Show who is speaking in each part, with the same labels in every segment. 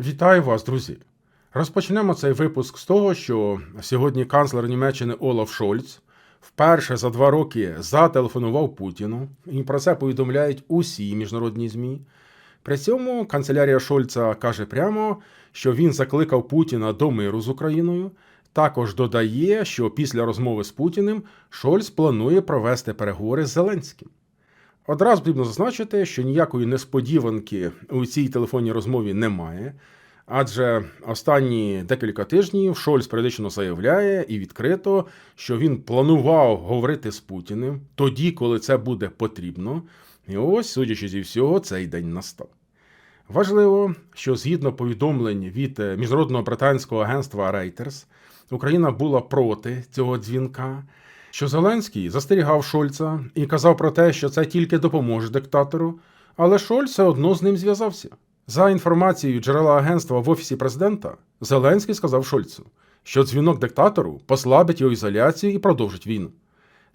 Speaker 1: Вітаю вас, друзі! Розпочнемо цей випуск з того, що сьогодні канцлер Німеччини Олаф Шольц вперше за два роки зателефонував Путіну, і про це повідомляють усі міжнародні ЗМІ. При цьому канцелярія Шольца каже прямо, що він закликав Путіна до миру з Україною. Також додає, що після розмови з Путіним Шольц планує провести переговори з Зеленським. Одразу потрібно зазначити, що ніякої несподіванки у цій телефонній розмові немає, адже останні декілька тижнів Шольц періодично заявляє і відкрито, що він планував говорити з Путіним тоді, коли це буде потрібно. І ось, судячи зі всього, цей день настав. Важливо, що згідно повідомлень від е, міжнародного британського агентства Reuters, Україна була проти цього дзвінка що Зеленський застерігав Шольца і казав про те, що це тільки допоможе диктатору, але Шольц все одно з ним зв'язався. За інформацією джерела агентства в офісі президента, Зеленський сказав Шольцу, що дзвінок диктатору послабить його ізоляцію і продовжить війну.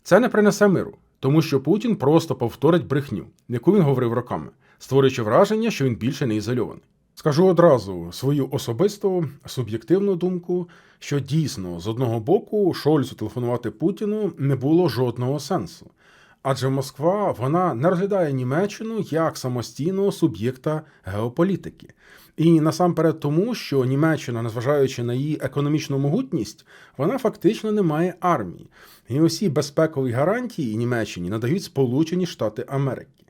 Speaker 1: Це не принесе миру, тому що Путін просто повторить брехню, яку він говорив роками, створюючи враження, що він більше не ізольований. Скажу одразу свою особисту суб'єктивну думку, що дійсно з одного боку Шольцу телефонувати Путіну не було жодного сенсу. Адже Москва вона не розглядає Німеччину як самостійного суб'єкта геополітики. І насамперед тому, що Німеччина, незважаючи на її економічну могутність, вона фактично не має армії. І усі безпекові гарантії Німеччині надають Сполучені Штати Америки.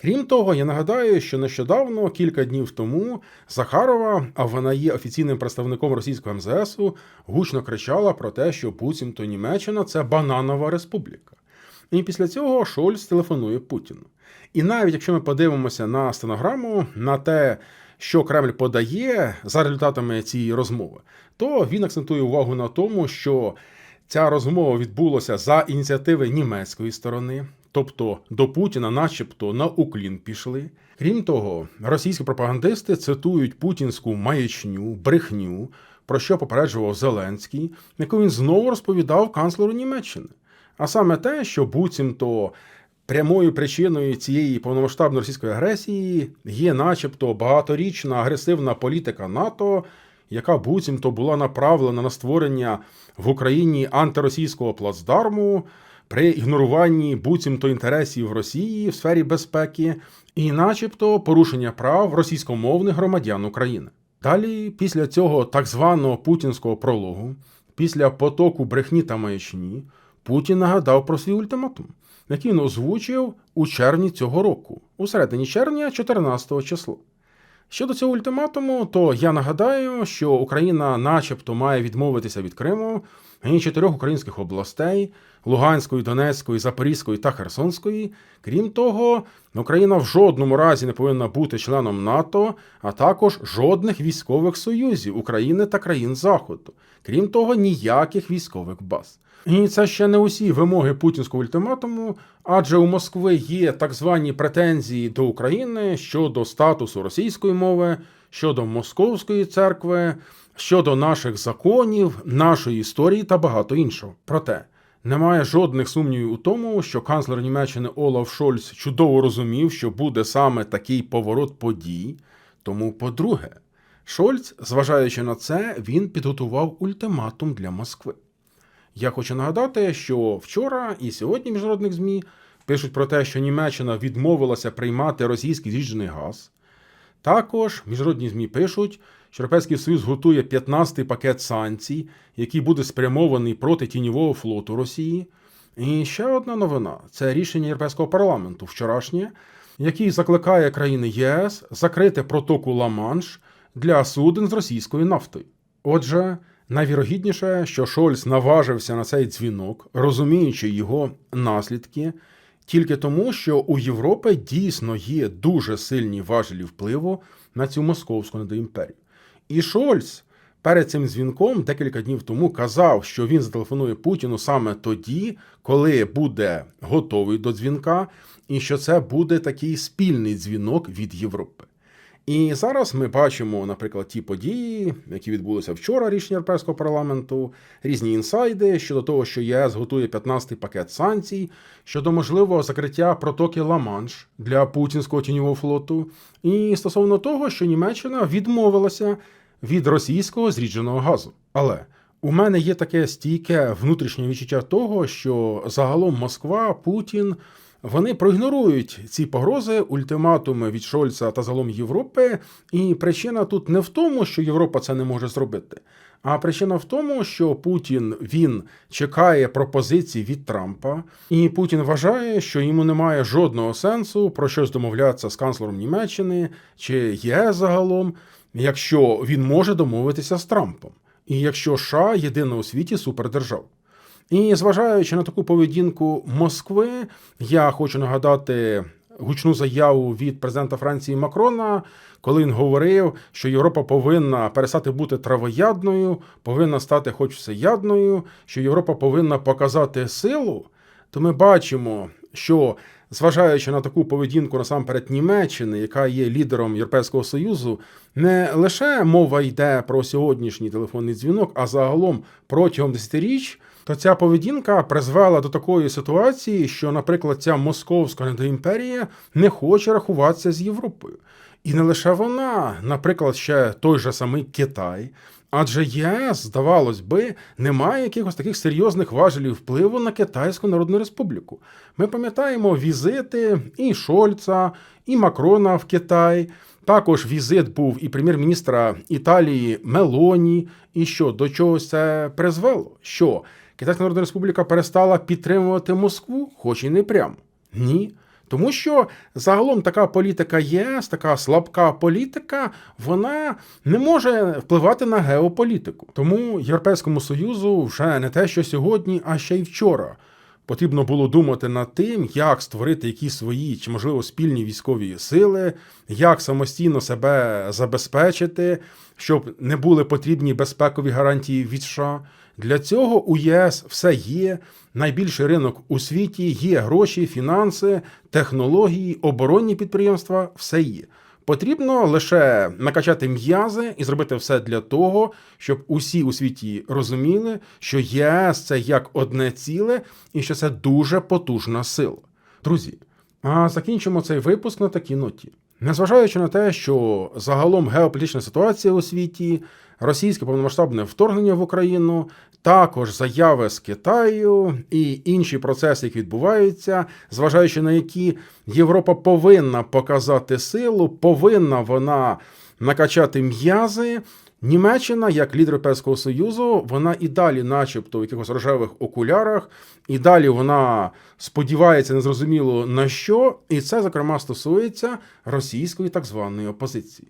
Speaker 1: Крім того, я нагадаю, що нещодавно, кілька днів тому, Захарова, а вона є офіційним представником російського МЗСу, гучно кричала про те, що буцімто Німеччина це бананова республіка. І після цього Шольц телефонує Путіну. І навіть якщо ми подивимося на стенограму, на те, що Кремль подає за результатами цієї розмови, то він акцентує увагу на тому, що ця розмова відбулася за ініціативи німецької сторони. Тобто до Путіна, начебто, на уклін пішли. Крім того, російські пропагандисти цитують путінську маячню, брехню, про що попереджував Зеленський, яку він знову розповідав канцлеру Німеччини. А саме те, що буцімто прямою причиною цієї повномасштабної російської агресії є, начебто, багаторічна агресивна політика НАТО, яка буцімто була направлена на створення в Україні антиросійського плацдарму при ігноруванні буцімто інтересів Росії в сфері безпеки і, начебто, порушення прав російськомовних громадян України. Далі, після цього так званого путінського прологу, після потоку брехні та маячні, Путін нагадав про свій ультиматум, який він озвучив у червні цього року, у середині червня, 14 числа. Щодо цього ультиматуму, то я нагадаю, що Україна, начебто, має відмовитися від Криму і чотирьох українських областей Луганської, Донецької, Запорізької та Херсонської. Крім того, Україна в жодному разі не повинна бути членом НАТО, а також жодних військових союзів України та країн Заходу. Крім того, ніяких військових баз. І це ще не усі вимоги путінського ультиматуму, адже у Москви є так звані претензії до України щодо статусу російської мови, щодо московської церкви, щодо наших законів, нашої історії та багато іншого. Проте немає жодних сумнівів у тому, що канцлер Німеччини Олаф Шольц чудово розумів, що буде саме такий поворот подій. Тому, по-друге, Шольц, зважаючи на це, він підготував ультиматум для Москви. Я хочу нагадати, що вчора і сьогодні міжнародних ЗМІ пишуть про те, що Німеччина відмовилася приймати російський з'їжджений газ. Також міжнародні ЗМІ пишуть, що Європейський Союз готує 15-й пакет санкцій, який буде спрямований проти тіньового флоту Росії. І ще одна новина це рішення Європейського парламенту вчорашнє, який закликає країни ЄС закрити протоку Ла-Манш для суден з російською нафтою. Отже, найвірогідніше, що Шольц наважився на цей дзвінок, розуміючи його наслідки, тільки тому, що у Європи дійсно є дуже сильні важелі впливу на цю московську недоімперію. І Шольц перед цим дзвінком декілька днів тому казав, що він зателефонує Путіну саме тоді, коли буде готовий до дзвінка, і що це буде такий спільний дзвінок від Європи. І зараз ми бачимо, наприклад, ті події, які відбулися вчора, рішення Європейського парламенту, різні інсайди щодо того, що ЄС готує 15-й пакет санкцій, щодо можливого закриття протоки Ла-Манш для путінського тіньового флоту, і стосовно того, що Німеччина відмовилася від російського зрідженого газу. Але у мене є таке стійке внутрішнє відчуття того, що загалом Москва, Путін. Вони проігнорують ці погрози, ультиматуми від Шольца та загалом Європи. І причина тут не в тому, що Європа це не може зробити, а причина в тому, що Путін він чекає пропозицій від Трампа, і Путін вважає, що йому немає жодного сенсу про щось домовлятися з канцлером Німеччини чи ЄС загалом, якщо він може домовитися з Трампом, і якщо США єдина у світі супердержава. І зважаючи на таку поведінку Москви, я хочу нагадати гучну заяву від президента Франції Макрона, коли він говорив, що Європа повинна перестати бути травоядною, повинна стати хоч всеядною, що Європа повинна показати силу. То ми бачимо, що зважаючи на таку поведінку насамперед Німеччини, яка є лідером Європейського союзу, не лише мова йде про сьогоднішній телефонний дзвінок, а загалом протягом десятиріч, то ця поведінка призвела до такої ситуації, що, наприклад, ця московська недоімперія не хоче рахуватися з Європою. І не лише вона, наприклад, ще той же самий Китай. Адже ЄС, здавалось би, не має якихось таких серйозних важелів впливу на Китайську Народну Республіку. Ми пам'ятаємо візити і Шольца, і Макрона в Китай. Також візит був і прем'єр-міністра Італії Мелоні. І що до чогось це призвело? Що Китайська Народна Республіка перестала підтримувати Москву, хоч і не прямо. Ні. Тому що загалом така політика ЄС, така слабка політика, вона не може впливати на геополітику. Тому Європейському Союзу вже не те, що сьогодні, а ще й вчора. Потрібно було думати над тим, як створити якісь свої чи, можливо, спільні військові сили, як самостійно себе забезпечити, щоб не були потрібні безпекові гарантії від США. Для цього у ЄС все є. Найбільший ринок у світі є гроші, фінанси, технології, оборонні підприємства все є. Потрібно лише накачати м'язи і зробити все для того, щоб усі у світі розуміли, що ЄС це як одне ціле і що це дуже потужна сила. Друзі, а закінчимо цей випуск на такій ноті. Незважаючи на те, що загалом геополітична ситуація у світі, російське повномасштабне вторгнення в Україну, також заяви з Китаю і інші процеси, які відбуваються, зважаючи на які Європа повинна показати силу, повинна вона накачати м'язи. Німеччина, як лідер Європейського Союзу, вона і далі, начебто, в якихось рожевих окулярах, і далі вона сподівається незрозуміло на що, і це, зокрема, стосується російської так званої опозиції.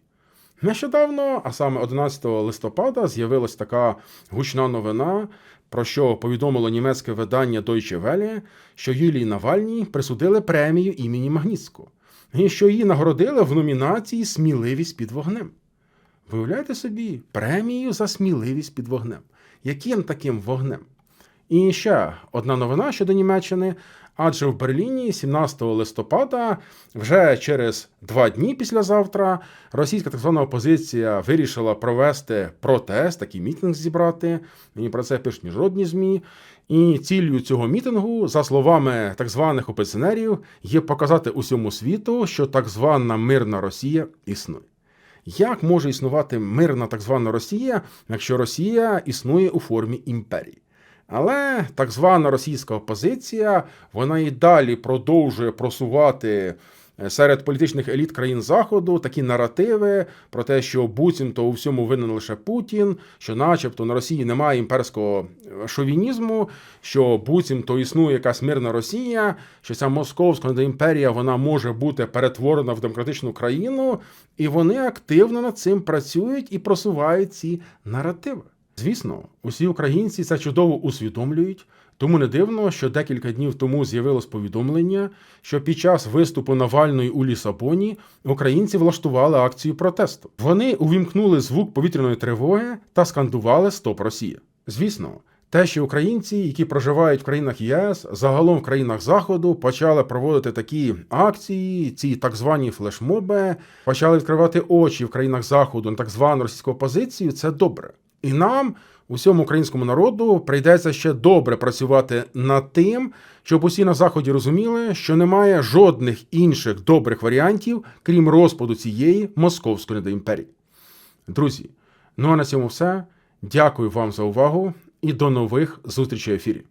Speaker 1: Нещодавно, а саме 11 листопада, з'явилась така гучна новина, про що повідомило німецьке видання Deutsche Welle, що Юлії Навальній присудили премію імені Магнітського, і що її нагородили в номінації Сміливість під вогнем. Виявляєте собі премію за сміливість під вогнем. Яким таким вогнем? І ще одна новина щодо Німеччини. Адже в Берліні 17 листопада, вже через два дні післязавтра, російська так звана опозиція вирішила провести протест, такий мітинг зібрати. Мені про це пишуть міжнародні змі. І ціллю цього мітингу, за словами так званих опозиціонерів, є показати усьому світу, що так звана мирна Росія існує. Як може існувати мирна так звана Росія, якщо Росія існує у формі імперії? Але так звана російська опозиція вона і далі продовжує просувати серед політичних еліт країн Заходу такі наративи про те, що буцімто у всьому винен лише Путін, що, начебто, на Росії немає імперського шовінізму, що буцімто існує якась мирна Росія, що ця московська імперія вона може бути перетворена в демократичну країну, і вони активно над цим працюють і просувають ці наративи. Звісно, усі українці це чудово усвідомлюють, тому не дивно, що декілька днів тому з'явилось повідомлення, що під час виступу Навальної у Лісабоні українці влаштували акцію протесту. Вони увімкнули звук повітряної тривоги та скандували Стоп Росія. Звісно, те, що українці, які проживають в країнах ЄС, загалом в країнах Заходу, почали проводити такі акції, ці так звані флешмоби, почали відкривати очі в країнах Заходу на так звану російську опозицію, це добре. І нам, усьому українському народу, прийдеться ще добре працювати над тим, щоб усі на заході розуміли, що немає жодних інших добрих варіантів, крім розпаду цієї московської недоімперії. Друзі, ну а на цьому все. Дякую вам за увагу і до нових зустрічей в ефірі.